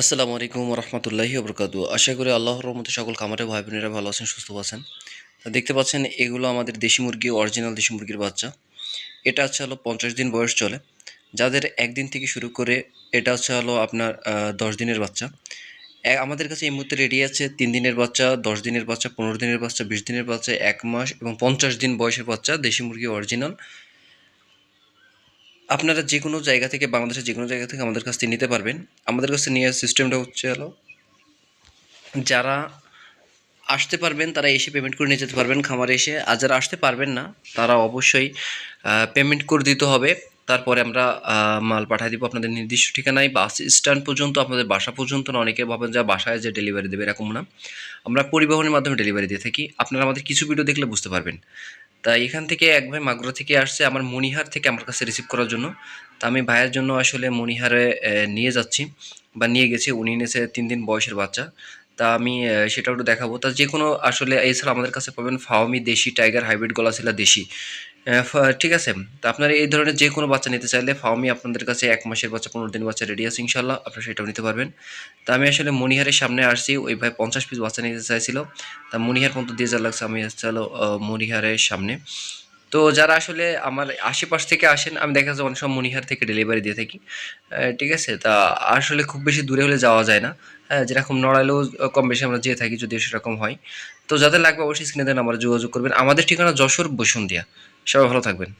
আসসালামু আলাইকুম রহমতুল্লাহি বরকাতু আশা করি আল্লাহর রহমতে সকল খামারে ভাই বোনেরা ভালো আছেন, সুস্থ আছেন। দেখতে পাচ্ছেন, এগুলো আমাদের দেশি মুরগি অরিজিনাল দেশি মুরগির বাচ্চা। এটা হচ্ছে হলো পঞ্চাশ দিন বয়স চলে। যাদের একদিন থেকে শুরু করে এটা হচ্ছে হলো আপনার দশ দিনের বাচ্চা। আমাদের কাছে এই মুহূর্তে রেডি আছে তিন দিনের বাচ্চা, দশ দিনের বাচ্চা, পনেরো দিনের বাচ্চা, বিশ দিনের বাচ্চা, এক মাস এবং পঞ্চাশ দিন বয়সের বাচ্চা দেশি মুরগি অরিজিনাল আপনারা যে কোনো জায়গা থেকে, বাংলাদেশের যে কোনো জায়গা থেকে আমাদের কাছ থেকে নিতে পারবেন। আমাদের কাছে নেওয়ার সিস্টেমটা হচ্ছে হলো, যারা আসতে পারবেন, তারা এসে পেমেন্ট করে নিয়ে যেতে পারবেন খামারে এসে। আর যারা আসতে পারবেন না, তারা অবশ্যই পেমেন্ট করে দিতে হবে। তারপরে আমরা মাল পাঠিয়ে দিব আপনাদের নির্দিষ্ট ঠিকানায়। বাস স্ট্যান্ড পর্যন্ত, আপনাদের বাসা পর্যন্ত না, অনেকে ভাবেন যে বাসায় যে ডেলিভারি দেবে, এরকম না। আমরা পরিবহনের মাধ্যমে ডেলিভারি দিয়ে থাকি। আপনারা আমাদের কিছু ভিডিও দেখলে বুঝতে পারবেন। তাই এখান থেকে এক ভাই মাগুরা থেকে আসছে আমার মনিহার থেকে আমার কাছে রিসিভ করার জন্য। তা আমি ভাইয়ের জন্য আসলে মনিহারে নিয়ে যাচ্ছি বা নিয়ে গেছি। উনি এনেছে তিন দিন বয়সের বাচ্চা। তা আমি সেটা একটু দেখাবো। তা যে কোনো আসলে এছাড়া আমাদের কাছে পাবেন ফাওমি দেশি টাইগার হাইব্রিড গলাশিলা দেশি। আহ, ফ- ঠিক আছে। তো আপনারা এই ধরনের যে কোনো বাচ্চা নিতে চাইলে ফাওমি আপনাদের কাছে এক মাসের বাচ্চা, পনেরো দিন বাচ্চা রেডি আছে ইনশাল্লাহ আপনারা সেটাও নিতে পারবেন। তা আমি আসলে মনিহারের সামনে আসছি। ওই ভাই পঞ্চাশ পিস বাচ্চা নিতে চাইছিল। তা মনিহার পর্যন্ত দিয়ে যা লাগছে। আমি হচ্ছে মনিহারের সামনে। তো যারা আসলে আমার আশেপাশ থেকে আসেন, আমি দেখা যায় অনেক সময় মনিহার থেকে ডেলিভারি দিয়ে থাকি। ঠিক আছে? তা আসলে খুব বেশি দূরে হলে যাওয়া যায় না। হ্যাঁ যেরকম নড়াইলেও কম বেশি আমরা যেয়ে থাকি যদি সেরকম হয়। তো যাদের লাগবে অবশ্যই স্ক্রিনে দেন, আমরা যোগাযোগ করবেন। আমাদের ঠিকানা যশোর বসুন্ধিয়া। সবাই ভালো থাকবেন।